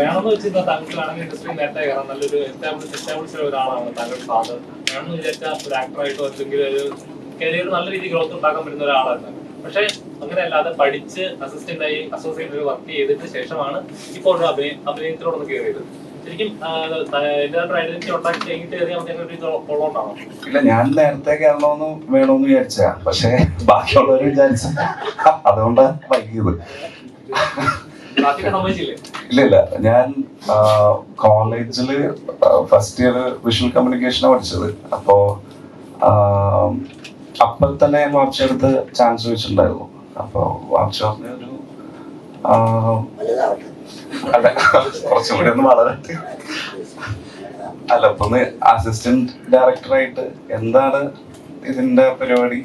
വേണമെന്ന് വെച്ചാൽ താങ്കൾക്ക് വേണമെങ്കിൽ ഇൻഡസ്ട്രി നേരത്തെ കയറാം. നല്ലൊരു എസ്റ്റാബ്ലിഷ് ഒരാളാണ് താങ്കളുടെ ഫാദർ വേണമെന്ന് വിചാരിച്ചാൽ ഒരു ആക്ടറായിട്ടോ അല്ലെങ്കിൽ ഒരു കരിയർ നല്ല രീതിയിൽ ഗ്രോത്ത് ഉണ്ടാക്കാൻ പറ്റുന്ന ഒരാളാണ് പക്ഷേ അങ്ങനെ അല്ലാതെ പഠിച്ച് അസിസ്റ്റന്റ് ആയി അസോസിയേറ്റ് വർക്ക് ചെയ്തിട്ട് ശേഷമാണ് ഇപ്പോൾ ഒരു അഭിനയ അഭിനയത്തിലോടൊന്ന് കയറിയത്. ശരിക്കും എന്റെ ഐഡന്റിറ്റി ഉണ്ടാക്കി കഴിഞ്ഞിട്ട് ഉള്ളതുകൊണ്ടാണോ? ഇല്ല ഞാൻ നേരത്തെ കയറണമെന്ന് വേണമെന്ന് വിചാരിച്ച. പക്ഷെ ബാക്കിയുള്ളവർ വിചാരിച്ച അതുകൊണ്ടാണ് വൈകിയത്. ബാക്കി സമ്മതിച്ചില്ലേ? ഇല്ല ഞാൻ കോളേജിൽ ഫസ്റ്റ് ഇയർ വിഷ്വൽ കമ്മ്യൂണിക്കേഷനാണ് പഠിച്ചത്. അപ്പോൾ അപ്പൊ തന്നെ തന്നെ വാപ്ചടുത്ത് ചാൻസ് വെച്ചിട്ടുണ്ടായിരുന്നു. അപ്പോൾ വാപ്ച പറഞ്ഞ ഒരു കുറച്ചും കൂടി ഒന്ന് വളരട്ടെ. അല്ല അപ്പൊ ഒന്ന് അസിസ്റ്റന്റ് ഡയറക്ടറായിട്ട് എന്താണ് ഇതിന്റെ പരിപാടി?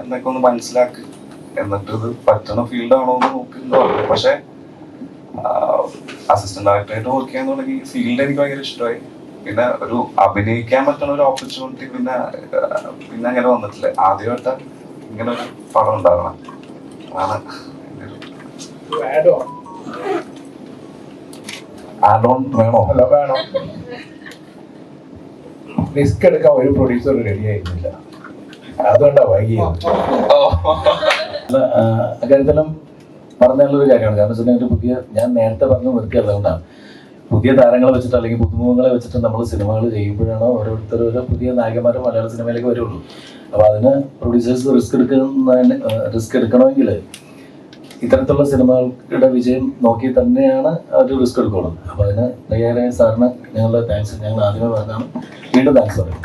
എന്നൊക്കെ ഒന്ന് മനസ്സിലാക്കി. എന്നിട്ട് ഇത് പറ്റണ ഫീൽഡ് ആണോ എന്ന് നോക്കി. പക്ഷെ അസിസ്റ്റന്റ് ഡയറക്ടറായിട്ട് വർക്ക് ചെയ്യാൻ തുടങ്ങി. ഫീൽഡ് എനിക്ക് ഭയങ്കര ഇഷ്ടമായി. പിന്നെ ഒരു അഭിനയിക്കാൻ പറ്റുന്ന ഒരു ഓപ്പർച്യൂണിറ്റി പിന്നെ പിന്നെ അങ്ങനെ വന്നിട്ടില്ല. ആദ്യമായിട്ട് ഇങ്ങനെ ഒരു പടം ഉണ്ടാകണം അതാണ് ആഡോൺ വേണോ? അല്ല വേണം? റിസ്ക് എടുക്കാൻ ഒരു പ്രൊഡ്യൂസർ റെഡി ആയിരുന്നില്ല. അതുകൊണ്ടാ വൈകിയത്. അക്കാര്യത്തിലും പറഞ്ഞുള്ളൊരു കാര്യമാണ്. കാരണം ഒരു പുതിയ ഞാൻ നേരത്തെ പറഞ്ഞു അതുകൊണ്ടാണ് പുതിയ താരങ്ങളെ വെച്ചിട്ട് അല്ലെങ്കിൽ പുതുമുഖങ്ങളെ വെച്ചിട്ട് നമ്മൾ സിനിമകൾ ചെയ്യുമ്പോഴാണ് ഓരോരുത്തർ ഓരോ പുതിയ നായകന്മാരും മലയാള സിനിമയിലേക്ക് വരുള്ളൂ. അപ്പോൾ അതിന് പ്രൊഡ്യൂസേഴ്സ് റിസ്ക് എടുക്കുന്ന റിസ്ക് എടുക്കണമെങ്കിൽ ഇത്തരത്തിലുള്ള സിനിമകളുടെ വിജയം നോക്കി തന്നെയാണ് അവർ റിസ്ക് എടുക്കുള്ളൂ അപ്പോൾ അതിന് തയ്യാറായ സാറിന് ഞങ്ങളുടെ താങ്ക്സ് ഞങ്ങൾ ആദ്യമേ പറഞ്ഞതാണ്. വീണ്ടും താങ്ക്സ് പറയും.